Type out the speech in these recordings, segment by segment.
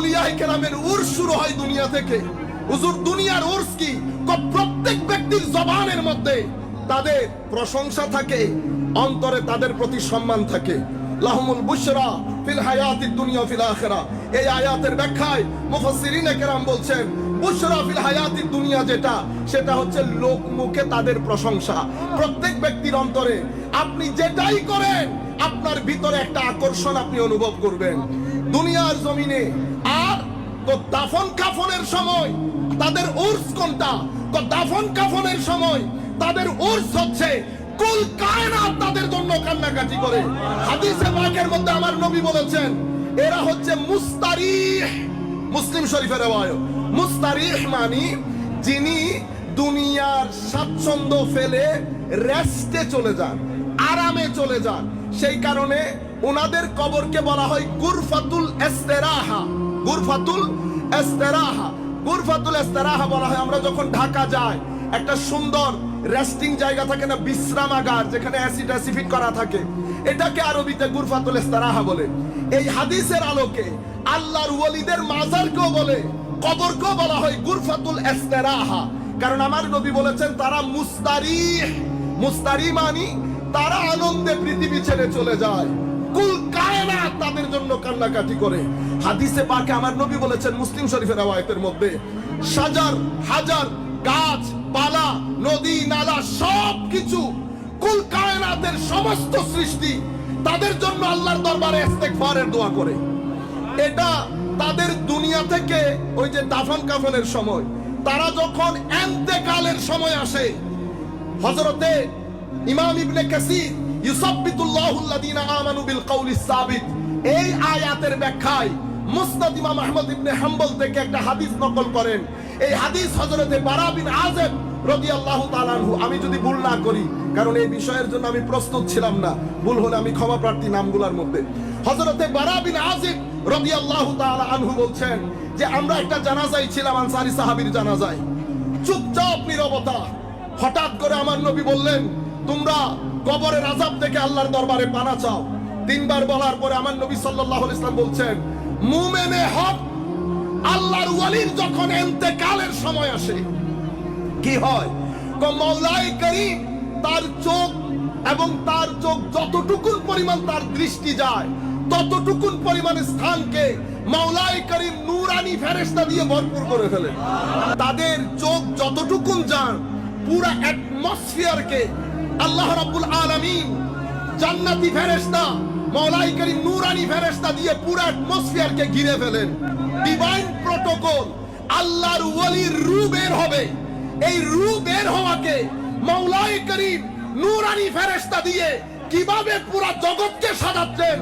উর্স শুরু হয় দুনিয়া থেকে। হুজুর, দুনিয়ার উর্স কি? প্রত্যেক ব্যক্তির জবানের মধ্যে তাদের প্রশংসা থাকে, অন্তরে তাদের প্রতি সম্মান থাকে। লাহমুল বুশরা ফিল হায়াতিদ দুনিয়া ফিল আখিরা। এই আয়াতের ব্যাখ্যায় মুফাসসিরিনে কেরাম বলছেন, বুশরা ফিল হায়াতিদ দুনিয়া যেটা, সেটা হচ্ছে লোক মুখে তাদের প্রশংসা। প্রত্যেক ব্যক্তির অন্তরে আপনি যেটাই করেন, আপনার ভিতরে একটা আকর্ষণ আপনি অনুভব করবেন। দুনিয়ার জমিনে। আর তো দাফন কাফনের সময় তাদের উর্স কোনটা? তো দাফন কাফনের সময় তাদের উর্স হচ্ছে, কুল কায়নাত তাদের জন্য কান্নাকাটি করে। হাদিসে পাকের মধ্যে আমার নবী বলেছেন, এরা হচ্ছে মুস্তারিহ। মুসলিম শরীফের রেওয়ায়ত। মুস্তারিহ মানি যিনি দুনিয়ার স্বাচ্ছন্দ্য ফেলে রেস্টে চলে যান, আরামে চলে যান। সেই কারণে ওনাদের কবরকে বলা হয় গুরফাতুল এস্তেরাহা। গুরফাতুল এস্তেরাহা। গুরফাতুল এস্তেরাহা বলা হয় আমরা যখন ঢাকা যাই, একটা সুন্দর রেস্টিং জায়গা থাকে না, বিশ্রামাগার, যেখানে অ্যাসিড অ্যাসিফিট করা থাকে। এটাকে আরবিতে গুরফাতুল ইস্তারাহা বলে। এই হাদিসের আলোকে আল্লাহর ওয়ালিদের মাজারকেও বলে, কবরকেও বলা হয় গুরফাতুল ইস্তারাহা কারণ আমার নবী বলেছেন, তারা মুস্তারিহ। মুস্তারি মানি তারা আনন্দে পৃথিবী ছেড়ে চলে যায়। কুল কায়নাত তাদের জন্য কান্নাকাটি করে। হাদিসে পাকে আমার নবী বলেছেন মুসলিম শরীফের রাওয়ায়াতের মধ্যে, সাজার, হাজার, গাছ, পালা, নদী, নালা সব কিছু কুল কায়নাতের সমস্ত সৃষ্টি তাদের জন্য আল্লাহর দরবারে ইস্তেগফারের দোয়া করে। এটা তাদের দুনিয়া থেকে ওই যে দাফন কাফনের সময়, তারা যখন এন্তেকালের সময় আসে, হযরতে ইমাম ইবনে কাসির আমানু বিল সাবিত। এই আয়াতের ব্যাখ্যায় একটা হাদিস করেন। এই হাদিস হযরতে আনহু। আমি যদি ভুল না করি, কারণ এই বিষয়ের জন্য আমি প্রস্তুত ছিলাম না, ভুল হলে আমি ক্ষমা প্রার্থী নামগুলোর মধ্যে। হযরতে বারা বিন আযিব রাদিয়াল্লাহু তাআলা আনহু বলছেন যে, আমরা একটা জানাজায় ছিলাম, আনসারী সাহাবীর জানাজায়। চুপচাপ, নীরবতা। হঠাৎ করে আমার নবী বললেন তোমরা কবরের আজাব থেকে আল্লাহর দরবারে পানা চাও। তিনবার বলার পরে আমার নবী ইসলাম বলছেন, মুমেনে হক, আল্লাহর ওয়ালির যখন এন্তেকালের সময় আসে, কি হয়? করিম তার চোখ এবং তার চোখ যতটুকুন পরিমাণ তার দৃষ্টি যায়, ততটুকুন পরিমাণ স্থানকে মাওলাই করিম নুরানি ফেরেশতা দিয়ে ভরপুর করে ফেলে তাদের চোখ যতটুকুন যান পুরা অ্যাটমসফিয়ারকে আল্লাহ রাব্বুল আলামিন জান্নাতি ফেরেশতা করিম নুরানি ফেরেশতা দিয়ে পুরা অ্যাটমসফিয়ারকে ঘিরে ফেলেন। ডিভাইন প্রটোকল আল্লাহর ওয়ালির রূহ বের হবে। এই রূহ বের হওয়াকে মাওলাই করিম নুরানি ফেরেশতা দিয়ে কীভাবে পুরা জগৎকে সাজাচ্ছেন,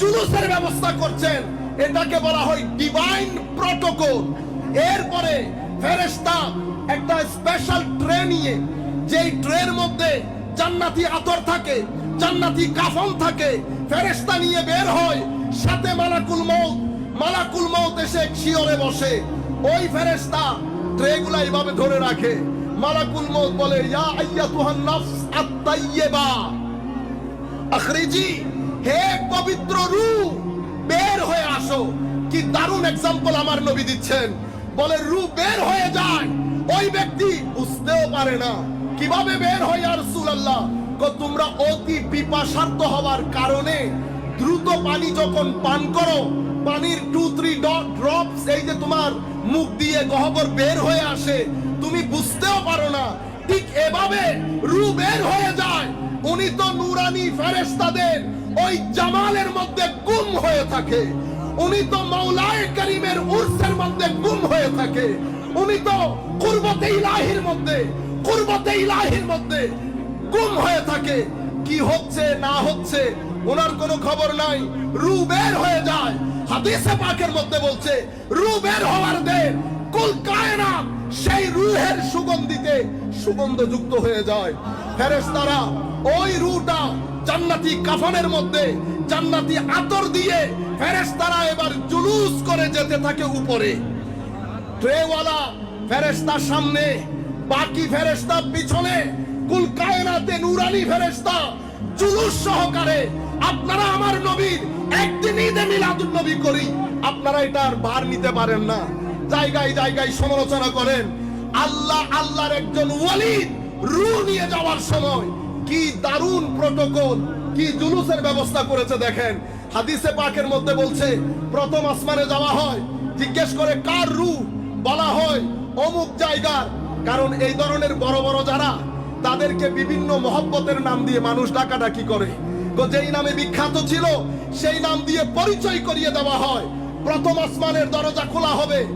জুলুসের ব্যবস্থা করছেন, এটাকে বলা হয় ডিভাইন প্রটোকল এরপরে ফেরেশতা একটা স্পেশাল ট্রে নিয়ে, যেই ট্রের মধ্যে জান্নাতি আতর থাকে, জান্নাতি কাফন থাকে, ফেরেশতা নিয়ে বের হয়, সাথে মালাকুল মউত মালাকুল মউত এসে শিওরে বসে। ওই ফেরেশতা ট্রেগুলা এইভাবে ধরে রাখে। মালাকুল মউত বলে, ইয়া আখরিজি, হে পবিত্র রূহ, বের হয়ে আসো। কি দারুণ এক্সাম্পল আমার নবী দিচ্ছেন। বলে, রূহ বের হয়ে যায়। ওই ব্যক্তি বুঝতেও পারে না। কীভাবে বের হয় আর রাসূলুল্লাহ? কো, তোমরা অতি পিপাসার্ত হওয়ার কারণে দ্রুত পানি যখন পান করো, পানির টু থ্রি ড্রপস এই যে তোমার মুখ দিয়ে গহ্বর বের হয়ে আসে, তুমি বুঝতেও পারো না, ঠিক এভাবে রু বের হয়ে যায়। উনি তো নুরানি ফেরেশতাদের ওই জামালের মধ্যে গুম হয়ে থাকে। উনি তো মাওলায়ে করিমের উর্সের মধ্যে গুম হয়ে থাকে। উনি তো কুরবতে ইলাহির মধ্যে কুরবতে ইলাহির মধ্যে গুম হয়ে থাকে। কি হচ্ছে, না হচ্ছে, ওনার কোনো খবর নাই। রু বের হয়ে যায়। হাদিসে পাকের মধ্যে বলছে, রু বের হওয়ার দে কুল কায়নাত, সেই রুহের সুগন্ধিতে সুগন্ধ যুক্ত হয়ে যায়। ফেরেশতারা ওই রুটা জান্নাতি কাফনের মধ্যে জান্নাতি আতর দিয়ে ফেরেশতারা এবার জুলুস করে যেতে থাকে উপরে। ট্রেওয়ালা ফেরেশতার সামনে বাকি ফেরেশতা পিছনে, কুল কায়নাতে নুরানি ফেরেশতা, জুলুস সহকারে আপনারা আমার নবীর একদিন ঈদে মিলাদুন নবী করি। আপনারা এটার ভার নিতে পারেন না। জায়গায় জায়গায় সমালোচনা করেন। আল্লাহ আল্লাহর একজন ওয়ালিদ রু নিয়ে যাওয়ার সময় কি দারুণ প্রটোকল, কি জুলুসের ব্যবস্থা করেছে দেখেন। হাদিসে পাকের মধ্যে বলছে, প্রথম আসমানে যাওয়া হয়, জিজ্ঞেস করে কার রু বলা হয়, অমুক জায়গার। কারণ এই ধরনের বড় বড় যারা, তাদেরকে বিভিন্ন মহব্বতের নাম দিয়ে মানুষ ডাকাডাকি করে। যেই নামে বিখ্যাত ছিল, সেই নাম দিয়ে পরিচয় করিয়ে দেওয়া হয়। প্রথম আসমানের দরজা খোলা হবে।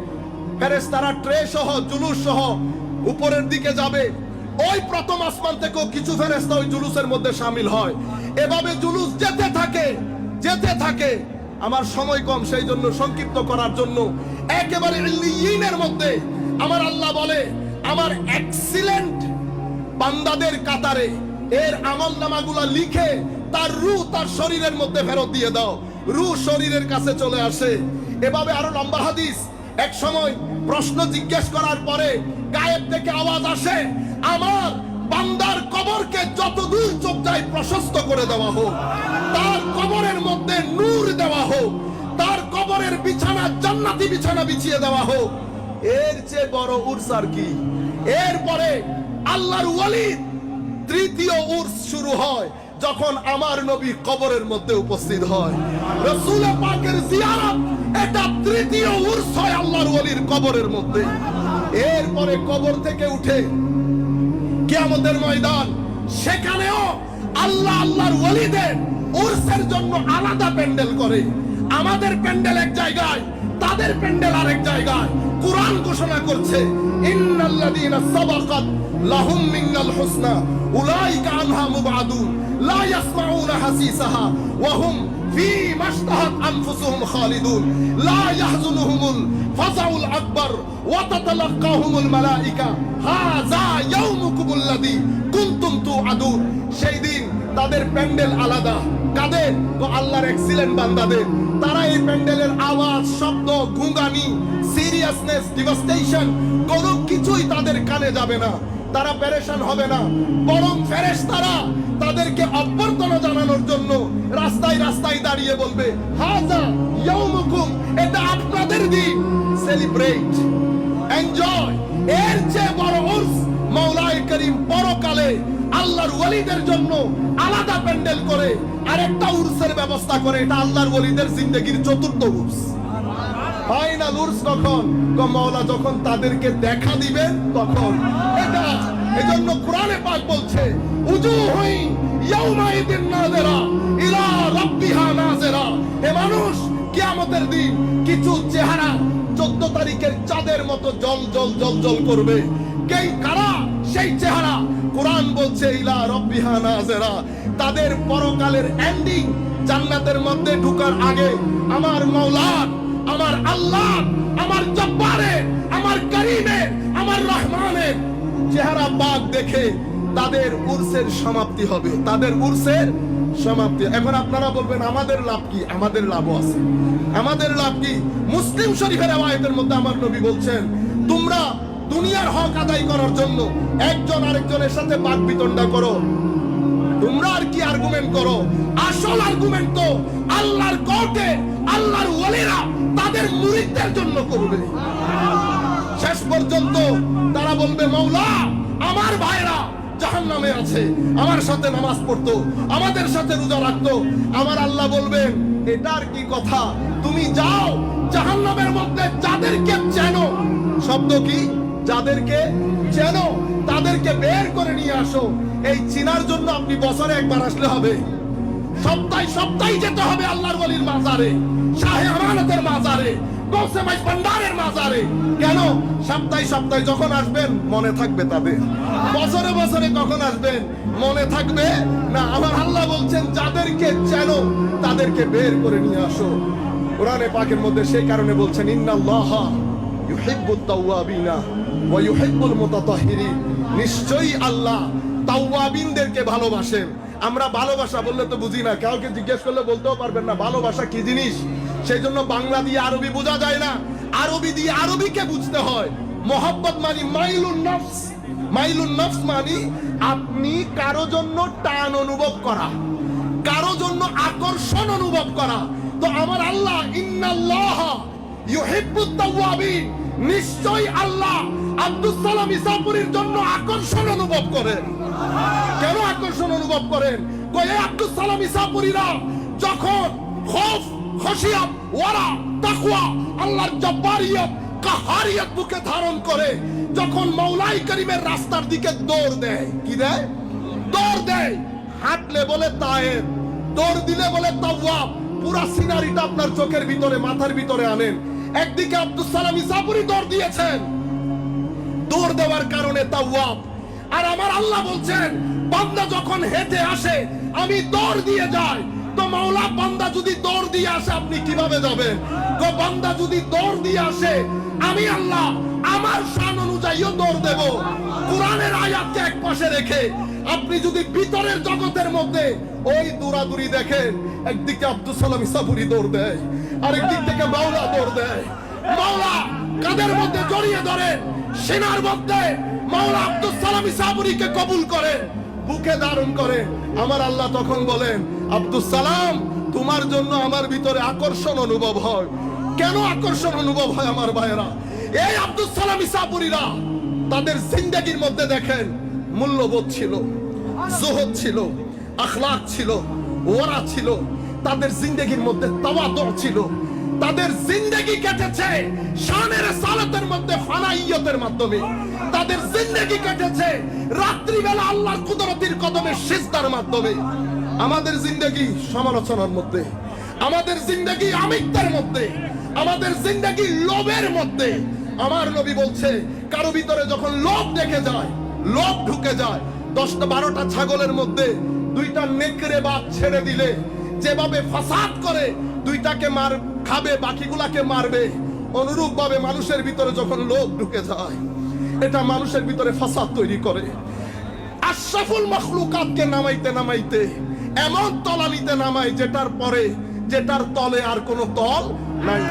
ফেরেশতারা ট্রে সহ, জুলুস সহ উপরের দিকে যাবে। ওই প্রথম আসমান থেকেও কিছু ফেরেশতা ওই জুলুসের মধ্যে সামিল হয়। এভাবে জুলুস যেতে থাকে যেতে থাকে। আমার সময় কম, সেই জন্য সংক্ষিপ্ত করার জন্য। একেবারে মধ্যে। আমার আল্লাহ বলে আমার এক্সিলেন্ট বান্দাদের কাতারে এর আমল নামাগুলা লিখে তার রু তার শরীরের মধ্যে ফেরত দিয়ে দাও। রু শরীরের কাছে চলে আসে। এভাবে আরও লম্বা হাদিস। এক সময় প্রশ্ন জিজ্ঞেস করার পরে গায়েব থেকে আওয়াজ আসে, আমার বান্দার কবরকে যতদূর চোখ যায় প্রশস্ত করে দেওয়া হোক, তার কবরের মধ্যে নূর দেওয়া হোক, তার কবরের বিছানা জান্নাতি বিছানা বিছিয়ে দেওয়া হোক। এর চেয়ে বড় উর্স আর কি? এরপরে আল্লাহর ওয়ালিদ তৃতীয় উর্স শুরু হয় যখন আমার নবী কবরের মধ্যে উপস্থিত হয়। রসুল পাকের জিয়ারত, এটা তৃতীয় উর্স হয় আল্লাহর ওয়ালির কবরের মধ্যে। এরপরে কবর থেকে উঠে কিয়ামতের ময়দান, সেখানেও আল্লাহ আল্লাহর ওয়ালিদের উর্সের জন্য আলাদা প্যান্ডেল করে। আমাদের প্যান্ডেল এক জায়গায়, তাদের প্যান্ডেল আরেক জায়গায়। কোরআন ঘোষণা করছে, ইন্নাল্লাযীনা সাবাকাত লাহুম মিনাল হুসনা, উলাইকা আনহা লা ইয়াসমাউনা হাসিসাহা, ওয়া হুম সেই দিন তাদের প্যান্ডেল আলাদা। কাদের? তো আল্লাহর এক্সিলেন্ট বান্দাদের। তারা এই প্যান্ডেলের আওয়াজ, শব্দ, গুঙ্গানি সিরিয়াসনেস ডিভাস্টেশন কোনো কিছুই তাদের কানে যাবে না। তারা পেরেশান হবে না। বরং ফেরেশতারা তাদেরকে অভ্যর্থনা জানানোর জন্য রাস্তায় রাস্তায় দাঁড়িয়ে বলবে, হাজা ইয়াউমুকুম, এটা আপনাদের দিন। সেলিব্রেট এনজয় এর চেয়ে বড় উর্স মাওলাই করিম পরকালে আল্লাহর ওয়ালিদের জন্য আলাদা প্যান্ডেল করে উর্সের ব্যবস্থা করে, এটা আল্লাহর ওয়ালিদের জিন্দেগির চতুর্থ উর্স। ফাইনাল উর্স কখন যখন তাদেরকে দেখা তখন। এটা কোরআনে পাক বলছে উজুহুই ইয়াউমাইদিন নাযিরা ইলা রাব্বিহা নাযিরা। হে মানুষ, কিয়ামতের দিন কিছু চেহারা চোদ্দ তারিখের চাঁদের মতো জল জল জল জল করবে। কে, কারা? সেই চেহারা কোরআন বলছে, ইলা রব্বিহা নাযিরা। তাদের পরকালের এন্ডিং জান্নাতের মধ্যে ঢুকার আগে আমার মাওলার আমার আল্লাহ, আমার জব্বারের আমার করিমের আমার রহমানের চেহারা পাক দেখে তাদের উর্সের সমাপ্তি হবে। তাদের উর্সের সমাপ্তি। এখন আপনারা বলবেন, আমাদের লাভ কি? আমাদের লাভ আছে। আমাদের লাভ কি? মুসলিম শরীফের আওয়ায়তের মধ্যে আমার নবী বলছেন, তোমরা দুনিয়ার হক আদায় করার জন্য একজন আরেকজনের সাথে বাক বিতণ্ডা করো। তোমরা আর কি আর্গুমেন্ট করো? আসল আর্গুমেন্ট তো আল্লাহর কোর্টে আল্লাহর ওয়ালিরা তাদের মুরিদদের জন্য করবে। শেষ পর্যন্ত তারা বলবে, মৌলা, আমার ভাইরা জাহান নামে আছে, আমার সাথে নামাজ পড়তো, আমাদের সাথে রোজা রাখতো। আমার আল্লাহ বলবেন, এটার কি কথা? তুমি যাও জাহান নামের মধ্যে যাদেরকে চেনো। শব্দ কি? যাদেরকে চেনো তাদেরকে বের করে নিয়ে আসো, এই চিনার জন্য আপনি বছরে একবার আসলে হবে। সপ্তাহে সপ্তাহে যেতে হবে আল্লাহর ওলির মাজারে, শাহে আমানতের মাজারে, গৌসে মাইজ ভান্ডারের মাজারে। কেন? সপ্তাহে সপ্তাহে যখন আসবেন, মনে থাকবে তাদের। বছরে বছরে কখন আসবেন, মনে থাকবে? না, আমার আল্লাহ বলছেন, যাদেরকে চেনো তাদেরকে বের করে নিয়ে আসো। কোরআনে পাকের মধ্যে সেই কারণে বলছেন, ইন্নাল্লাহা ইউহিব্বুত তাওয়াবিনা। ওয়া ইউহিব্বুল মুতাতাহহিরিন নিশ্চয়ই আল্লাহ তাওয়াবিনদেরকে ভালোবাসেন। আমরা ভালোবাসা বললে তো বুঝি না। কাউকে জিজ্ঞেস করলে বলতেও পারবেন না, ভালোবাসা কি জিনিস? সেই জন্য বাংলা দিয়ে আরবি বোঝা যায় না। আরবি দিয়ে আরবিকে বুঝতে হয়। মোহাম্মদ মানি মাইলুন নফস। মাইলুন নফস মানি আপনি কারও জন্য টান অনুভব করা। কারও জন্য আকর্ষণ অনুভব করা। তো আমার আল্লাহ, ইন্নাল্লাহ নিশ্চয়ই আল্লাহ আব্দুস সালাম ইসাপুরীর জন্য আকর্ষণ অনুভব করেন। কেন আকর্ষণ অনুভব করেন? আব্দুল সালাম যখন ধারণ করে, যখন মৌলাই করিমের রাস্তার দিকে দৌড় দেয়, কি দেয়? দৌড় দেয়। হাঁটলে বলে তায়েব, দৌড় দিলে বলে তাওয়াব, পুরা সিনারিটা আপনার চোখের ভিতরে, মাথার ভিতরে আনেন। একদিকে আব্দুল সালাম ইসাপুরি দৌড় দিয়েছেন দৌড় দেওয়ার কারণে তাওয়াব আর আমার আল্লাহ বলছেন, বান্দা যখন হেঁটে আসে, আমি দৌড় দিয়ে যাই। তো মাওলা, বান্দা যদি দৌড় দিয়ে আসে, আপনি কীভাবে যাবেন? তো বান্দা যদি দৌড় দিয়ে আসে, আমি আল্লাহ, আমার শান অনুযায়ীও দৌড় দেব। কোরআনের আয়াতকে এক পাশে রেখে আপনি যদি ভিতরের জগতের মধ্যে ওই দৌড়াদৌড়ি দেখেন, একদিকে আব্দুল সালাম ইসাপুরি দৌড় দেয় আরেক দিক থেকে মাওলা দৌড় দেয়। মাওলা কাদের মধ্যে জড়িয়ে ধরে? সেনার মধ্যে। মাওলা আব্দুল সালাম ইসাবুরিকে কবুল করেন বুকে ধারণ করে। আমার আল্লাহ তখন বলেন, আব্দুল সালাম, তোমার জন্য আমার ভিতরে আকর্ষণ অনুভব হয়। কেন আকর্ষণ অনুভব হয় আমার ভাইয়েরা? এই আব্দুল সালাম ইসাবুরিরা তাদের জিন্দেগির মধ্যে দেখেন মূল্যবোধ ছিল, জোহদ ছিল আখলাক ছিল ওরা ছিল, তাদের জিন্দেগির মধ্যে তাওয়াদর ছিল। তাদের জিন্দেগি কেটেছে শানের সালাতের মধ্যে, ফানাইয়তের মাধ্যমে। তাদের জিন্দেগি কেটেছে রাত্রিবেলা আল্লাহর কুদরতির কদমে সিজদার মাধ্যমে। আমাদের জিন্দেগি সমালোচনার মধ্যে, আমাদের জিন্দেগি আমিত্বের মধ্যে, আমাদের জিন্দেগি লোভের মধ্যে। আমার নবী বলছে, কারও ভিতরে যখন লোভ দেখে যায় লোভ ঢুকে যায়। দশটা বারোটা ছাগলের মধ্যে দুইটা নেকড়ে বাপ ছেড়ে দিলে, যেভাবে ফাসাদ করে, দুইটাকে মার, খাবে, বাকিগুলাকে মারবে। অনুরূপ ভাবে মানুষের ভিতরে যখন লোভ ঢুকে যায়, এটা মানুষের ভিতরে ফাসাদ তৈরি করে। আশরাফুল মখলুকাতকে নামাইতে নামাইতে, এমন তলানিতে নামাই যেটার পরে, যেটার তলে আর কোনো তল নাই।